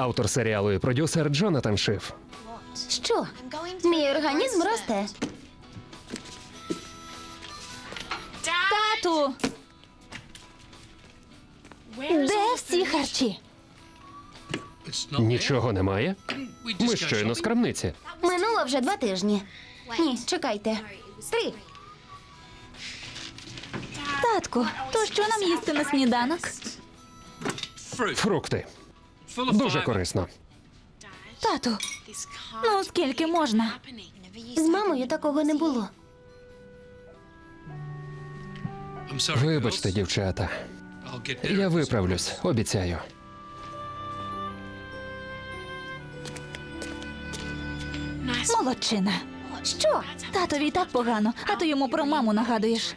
Автор серіалу і продюсер Джонатан Шиф. Що? Мій організм росте. Тату! Де всі харчі? Нічого немає? Ми щойно з крамниці. Минуло вже два тижні. Ні, чекайте. Три. Татку, то що нам їсти на сніданок? Фрукти. Дуже корисно. Тату, ну скільки можна? З мамою такого не було. Вибачте, дівчата. Я виправлюсь, обіцяю. Молодчина. Що? Татові й так погано, а ти йому про маму нагадуєш.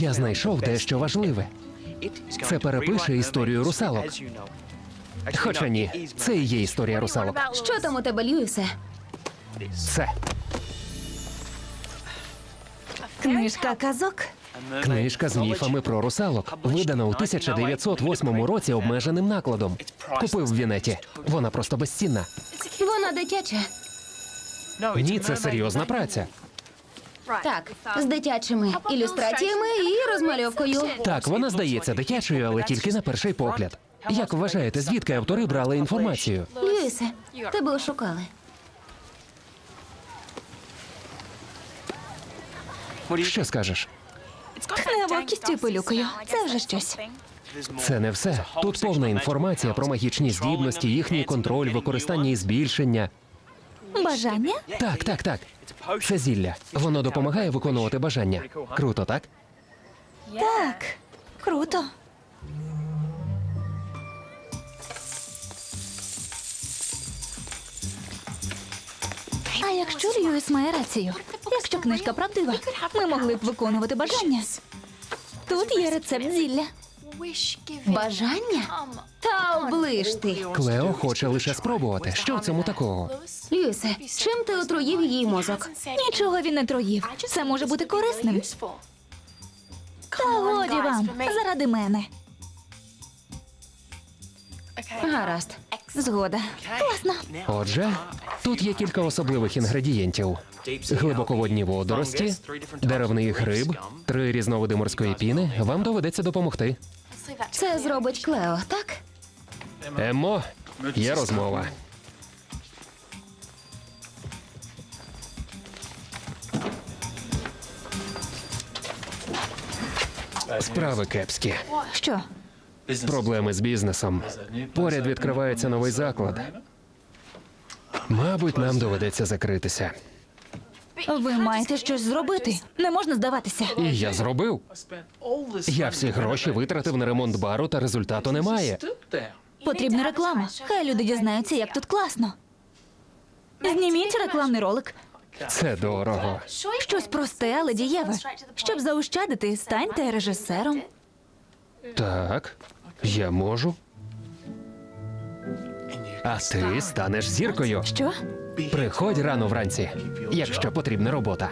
Я знайшов дещо важливе. Це перепише історію русалок. Хоча ні, це і є історія русалок. Що там у тебе, Льюісе? Це Книжка казок. книжка з міфами про русалок, видана у 1908 році обмеженим накладом. Купив в Вінеті. Вона просто безцінна. Вона дитяча. Ні, це серйозна праця. Так, з дитячими ілюстраціями і розмальовкою. Так, вона здається дитячою, але тільки на перший погляд. Як вважаєте, звідки автори брали інформацію? Льюісе, тебе ошукали. Що скажеш? Тхне вогкістю і пилюкою. Це вже щось. Це не все. Тут повна інформація про магічні здібності, їхній контроль, використання і збільшення. Бажання? Так, так, так. Це зілля. Воно допомагає виконувати бажання. Круто, так? Так. Круто. А якщо Льюіс має рацію? Якщо книжка правдива, ми могли б виконувати бажання. Тут є рецепт зілля. Бажання? Та оближ ти. Клео хоче лише спробувати. Що в цьому такого? Льюісе, чим ти отруїв її мозок? Нічого він не троїв. Це може бути корисним. Та годі вам, заради мене. Гаразд. Згода. Класно. Отже, тут є кілька особливих інгредієнтів: глибоководні водорості, деревний гриб, три різновиди морської піни. Вам доведеться допомогти. Це зробить Клео, так? Емо, є розмова. Справи кепські. Що? Проблеми з бізнесом. Поряд відкривається новий заклад. Мабуть, нам доведеться закритися. Ви маєте щось зробити. Не можна здаватися. І я зробив. Я всі гроші витратив на ремонт бару, та результату немає. Потрібна реклама. Хай люди дізнаються, як тут класно. Зніміть рекламний ролик. Це дорого. Щось просте, але дієве. Щоб заощадити, станьте режисером. Так, я можу. А ти станеш зіркою. Що? Приходь рано вранці, якщо потрібна робота.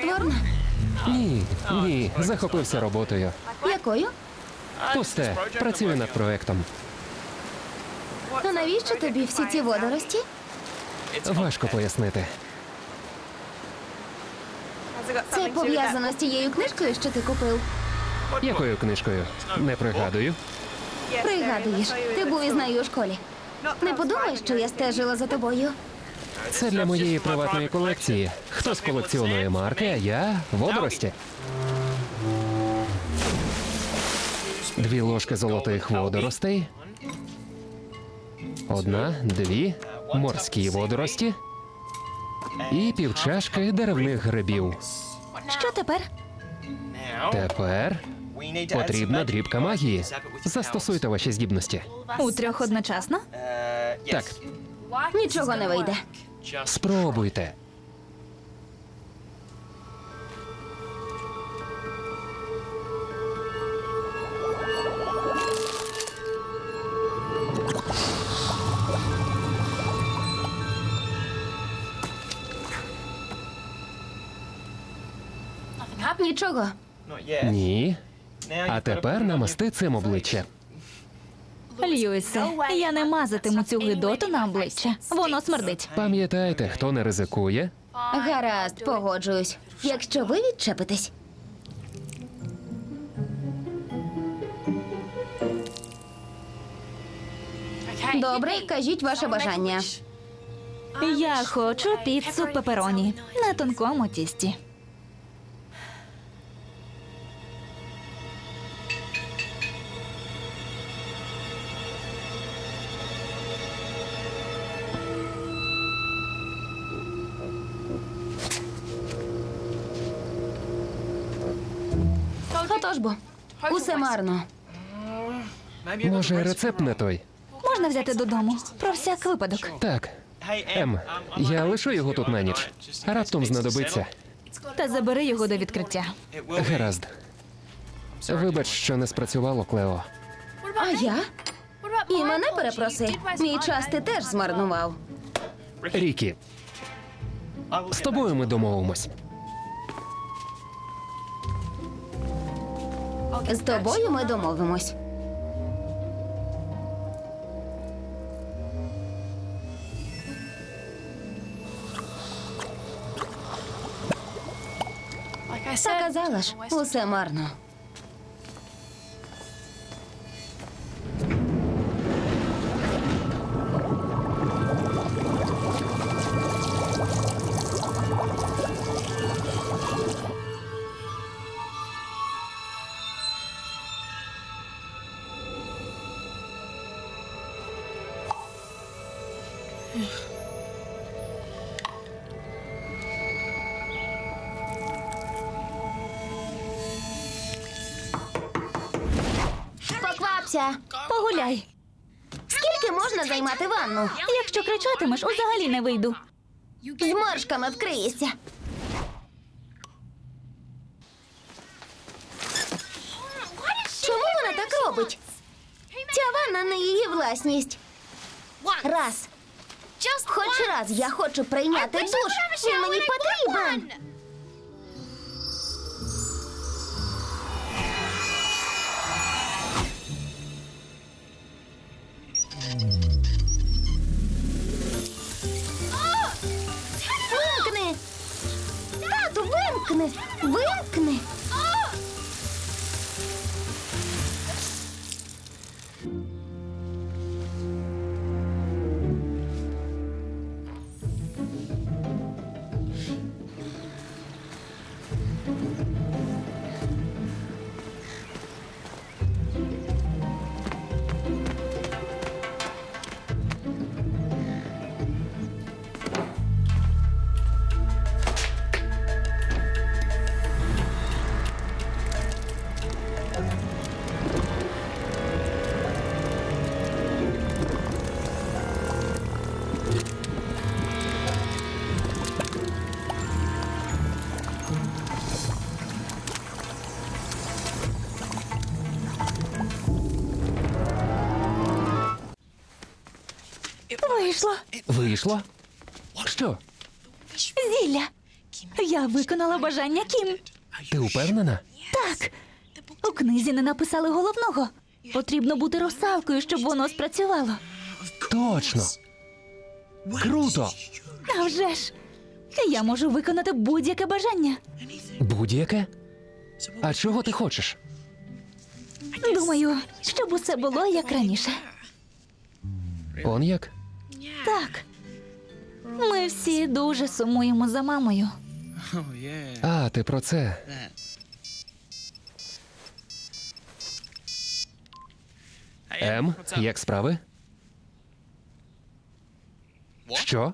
Потворна. Ні, ні, захопився роботою. Якою? Пусте, працюю над проектом. А навіщо тобі всі ці водорості? Важко пояснити. Це пов'язано з тією книжкою, що ти купив. Якою книжкою? Не пригадую. Пригадуєш, ти був із нею у школі. Не подумай, що я стежила за тобою. Це для моєї приватної колекції. Хтось колекціонує марки, а я водорості. Дві ложки золотих водоростей. Одна, дві морські водорості і півчашки деревних грибів. Що тепер? Тепер потрібна дрібка магії. Застосуйте ваші здібності. У трьох одночасно? Так, Нічого не вийде. Спробуйте. Нічого. Ні. А тепер намасти цим обличчя. Льюісе, я не мазатиму цю гидоту на обличчя. Воно смердить. Пам'ятайте, хто не ризикує, Гаразд, погоджуюсь. Якщо ви відчепитесь. Добре, кажіть ваше бажання. Я хочу піцу пепероні на тонкому тісті. Бо, усе марно. може, рецепт не той. Можна взяти додому про всяк випадок. Так. Ем, я лишу його тут на ніч. Раптом знадобиться. Та забери його до відкриття. Гаразд. Вибач, що не спрацювало, Клео. А я? І мене перепроси. Мій час ти теж змарнував. Рікі, з тобою ми домовимось. З тобою ми домовимось. Та казала ж, усе марно. Поквапся! Погуляй. Скільки можна займати ванну? Якщо кричатимеш, взагалі не вийду. З моршками вкриєшся. Чому вона так робить? Ця ванна не її власність. Раз. Хоч раз я хочу прийняти душ. Він мені потрібен. Вимкни! Вимкни! Вийшло. Вийшло? Що? Зілля. Я виконала бажання Кім. Ти упевнена? Так. У книзі не написали головного. Потрібно бути русалкою, щоб воно спрацювало. Точно. Круто! А вже ж. Я можу виконати будь-яке бажання. Будь-яке? А чого ти хочеш? Думаю, щоб усе було як раніше. Он як? Так. Ми всі дуже сумуємо за мамою. А, ти про це. Ем, як справи? Що?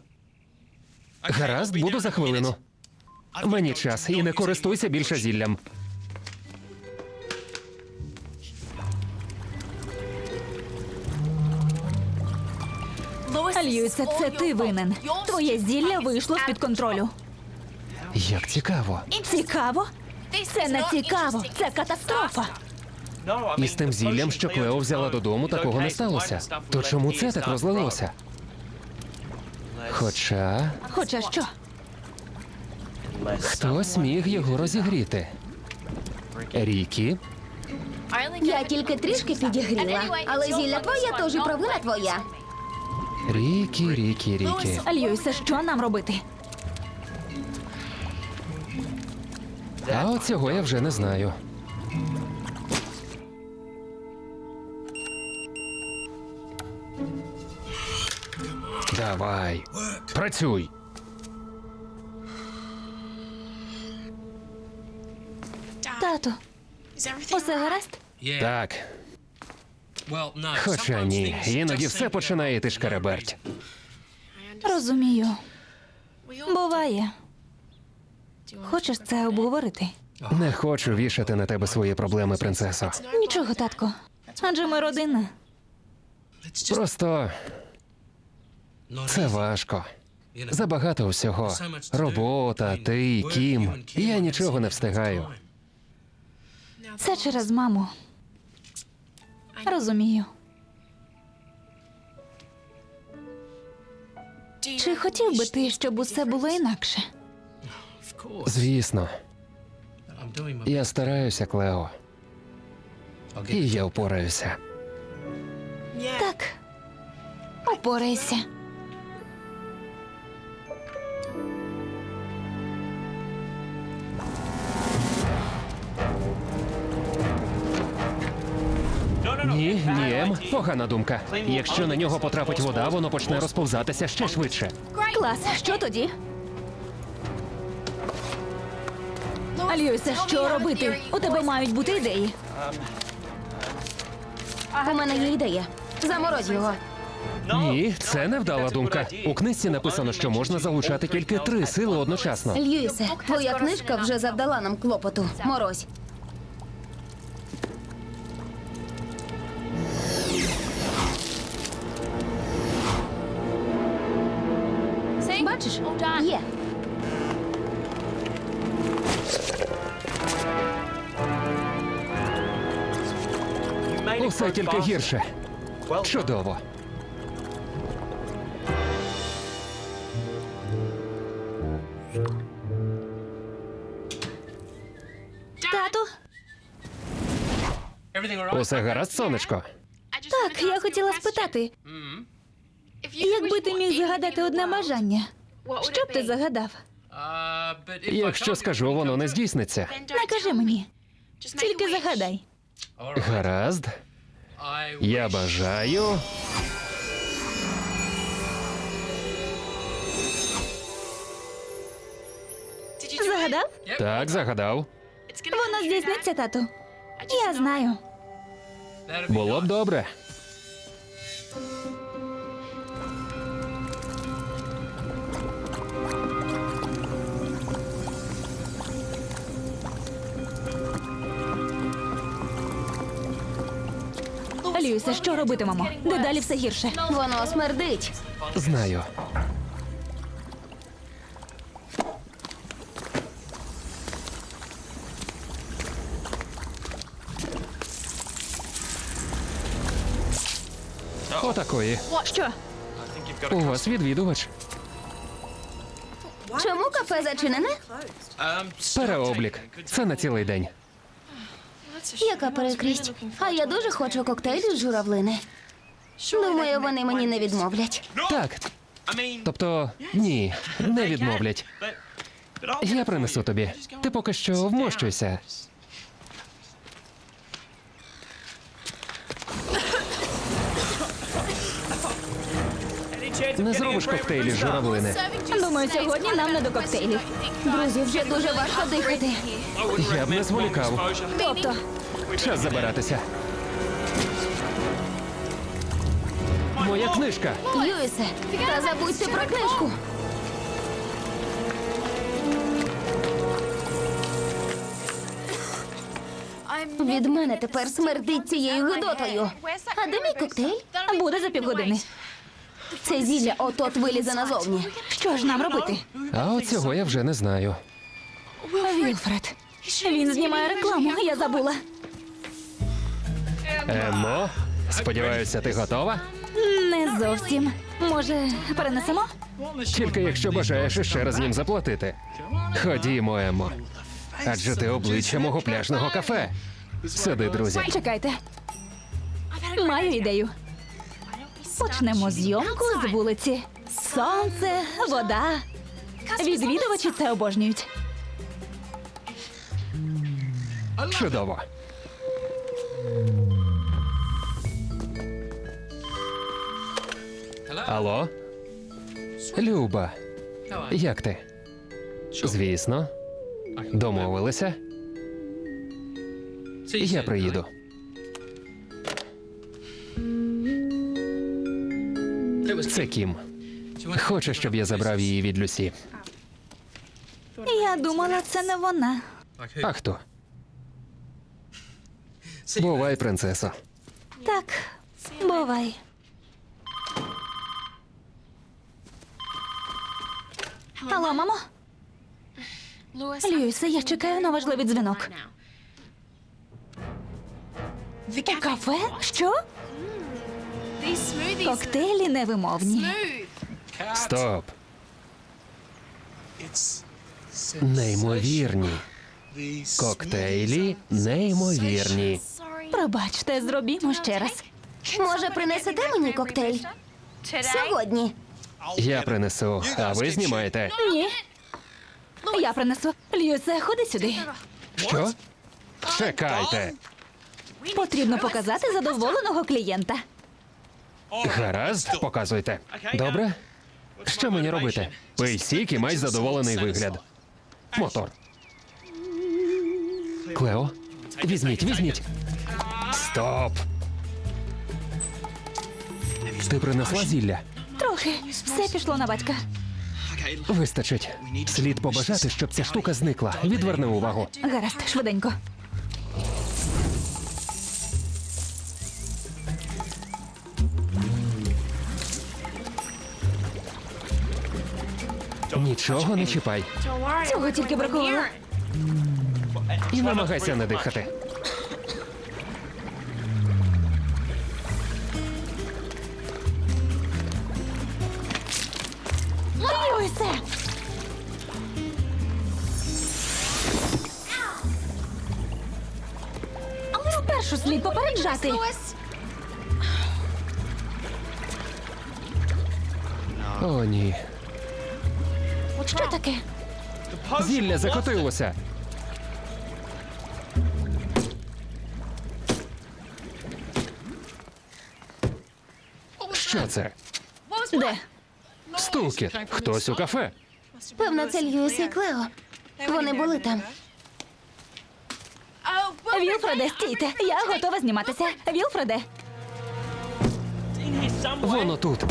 Гаразд, буду за хвилину. Мені час і не користуйся більше зіллям. Льюісе, це ти винен. Твоє зілля вийшло з-під контролю. Як цікаво. Цікаво? Це не цікаво, це катастрофа. І з тим зіллям, що Клео взяла додому, такого не сталося. То чому це так розлилося? Хоча Хоча що? хтось міг його розігріти. Рікі, Я тільки трішки підігріла, але зілля твоя, тож і провина твоя. Рікі, Рікі, Рікі. Льюісе, що нам робити? А от цього я вже не знаю. Давай, працюй. Тату, усе гаразд? Так, хоча ні, іноді все починає йти шкереберть. Розумію. Буває. Хочеш це обговорити? Не хочу вішати на тебе свої проблеми, принцесо. Нічого, татко. Адже ми родина. Просто це важко. Забагато всього. Робота, ти, Кім. Я нічого не встигаю. Це через маму. Розумію. Чи хотів би ти, щоб усе було інакше? Звісно, я стараюся, Клео. І я впораюся. Так. Упорайся. Ні, ні, Ем, погана думка. Якщо на нього потрапить вода, воно почне розповзатися ще швидше. Клас, що тоді? Алюйся, що робити? У тебе мають бути ідеї. У мене є ідея. Заморозь його. Ні, це невдала думка. У книжці написано, що можна залучати тільки три сили одночасно. Льюісе, твоя книжка вже завдала нам клопоту. Морозь. Усе тільки гірше. Чудово. Тату? Усе гаразд, сонечко. Так, я хотіла спитати. Якби ти міг загадати одне бажання, що б ти загадав? Якщо скажу, воно не здійсниться. Не кажи мені. Тільки загадай. Гаразд. Я бажаю. Загадав? Так, загадав. Воно здійсниться, тату. Я знаю. Було б добре. Льюісе, що робитимемо? Дедалі все гірше. Воно смердить. Знаю. Отакої. Що? У вас відвідувач. Чому кафе зачинене? Переоблік. Це на цілий день. Яка перекрість? А я дуже хочу коктейлю з журавлини. Думаю, вони мені не відмовлять. Так, тобто, ні, не відмовлять. Я принесу тобі. Ти поки що вмощуйся. Не зробиш коктейлі з журавлини. Думаю, сьогодні нам не до коктейлів. Друзі, вже дуже важко дихати. Я б не зволікав. Тобто, Час забиратися. Моя книжка. Льюісе, та забудьте про книжку. Від мене тепер смердить цією гидотою. А де мій коктейль? буде за півгодини. Це зілля от-от вилізе назовні. Що ж нам робити? А от цього я вже не знаю. Вілфред. Він знімає рекламу, я забула. Емо, сподіваюся, ти готова? Не зовсім. Може, перенесемо? Тільки якщо бажаєш ще раз їм заплатити. Ходімо, Емо. Адже ти обличчя мого пляжного кафе. Сиди, друзі. Чекайте. Маю ідею. Почнемо зйомку з вулиці. Сонце, вода. Відвідувачі це обожнюють. Чудово. Алло? Люба, як ти? Звісно. Домовилися? Я приїду. Це Кім. Хоче, щоб я забрав її від Люсі. Я думала, це не вона. А хто? Бувай, принцесо. Так, бувай. Алло, мамо? Льюісе, я чекаю на важливий дзвінок. У кафе? Що? Коктейлі невимовні. Стоп. Неймовірні. Коктейлі неймовірні. Пробачте, зробімо ще раз. Може, принесете мені коктейль? Сьогодні. Я принесу, а ви знімаєте. Ні. Я принесу. Льюісе, ходи сюди. Що? Чекайте. Потрібно показати задоволеного клієнта. Гаразд, показуйте. Добре? Що мені робити? Пий сік і май задоволений вигляд. Мотор. Клео, візьміть, візьміть. Стоп. Ти принесла зілля? Трохи. Все пішло на батька. Вистачить. Слід побажати, щоб ця штука зникла. Відверни увагу. Гаразд, швиденько. Нічого не чіпай. Цього тільки бракувало. І намагайся не дихати. Спершу слід попереджати. О, ні. Що таке? Зілля закотилося. Що це? Де? Стукіт. Хтось у кафе. Певно, це Льюіс і Клео. Вони були там. Вілфреде, стійте. Я готова зніматися. Вілфреде. Воно тут.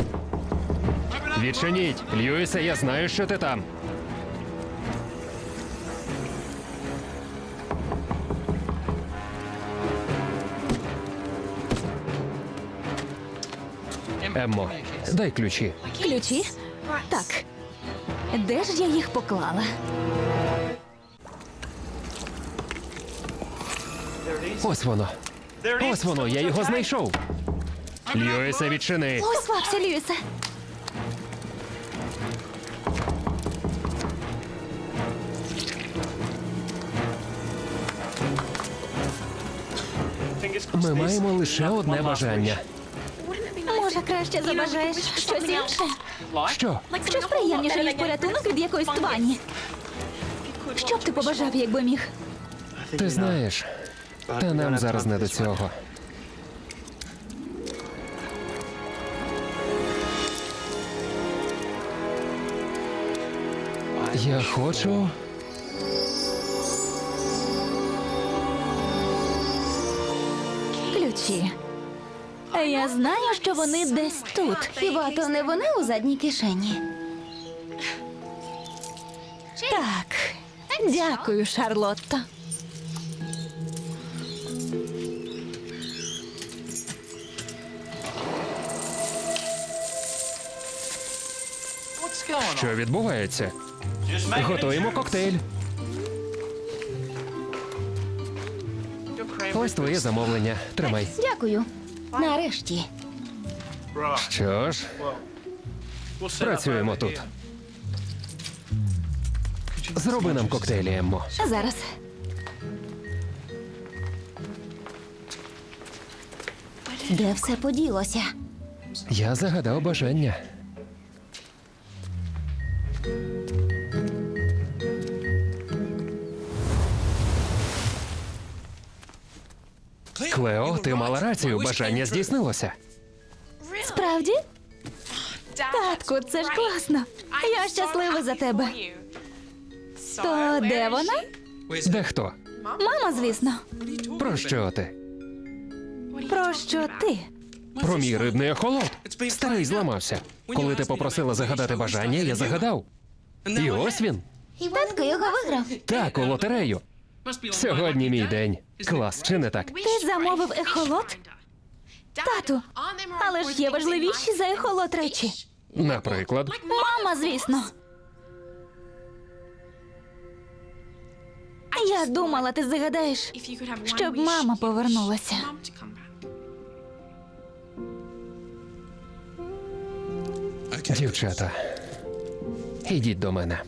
Відчиніть. Льюісе, я знаю, що ти там. Еммо, дай ключі. Ключі? Так. Де ж я їх поклала? Ось воно. Ось воно. Я його знайшов. Льюіса, відчини. Розслабся, Льюіса. Ми маємо лише одне бажання. Може, краще забажаєш щось інше? Що? Щось приємніше, ніж порятунок від якоїсь твані. Що б ти побажав, якби міг? Ти знаєш та нам зараз не до цього. Я хочу. Ключі. Я знаю, що вони десь тут. Хіба то не вони у задній кишені? Так. Дякую, Шарлотто. Що відбувається? Готуємо коктейль. Ось твоє замовлення. Тримай. Дякую. Нарешті. Що ж, працюємо тут. Зроби нам коктейлі, Еммо. Зараз. Де все поділося? Я загадав бажання. Клео, ти мала рацію, бажання здійснилося. Справді? Татку, це ж класно. Я щаслива за тебе. То де вона? Де хто? Мама, звісно. Про що ти? Про що ти? Про мій рибний охолод. Старий зламався. Коли ти попросила загадати бажання, я загадав. І ось він. Татко його виграв. Так, у лотерею. Сьогодні мій день. Клас, чи не так? Ти замовив ехолот? Тату, але ж є важливіші за ехолот речі. Наприклад, Мама, звісно. Я думала, ти загадаєш, щоб мама повернулася. Дівчата, ідіть до мене.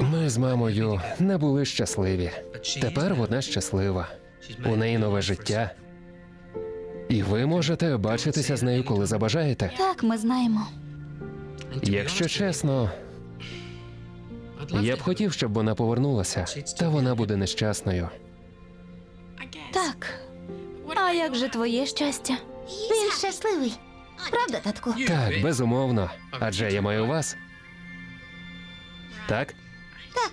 Ми з мамою не були щасливі. Тепер вона щаслива. У неї нове життя. І ви можете бачитися з нею, коли забажаєте. Так, ми знаємо. Якщо чесно, я б хотів, щоб вона повернулася, та вона буде нещасною. Так. А як же твоє щастя? Він щасливий. Правда, татку? Так, безумовно. Адже я маю вас. Так? Так.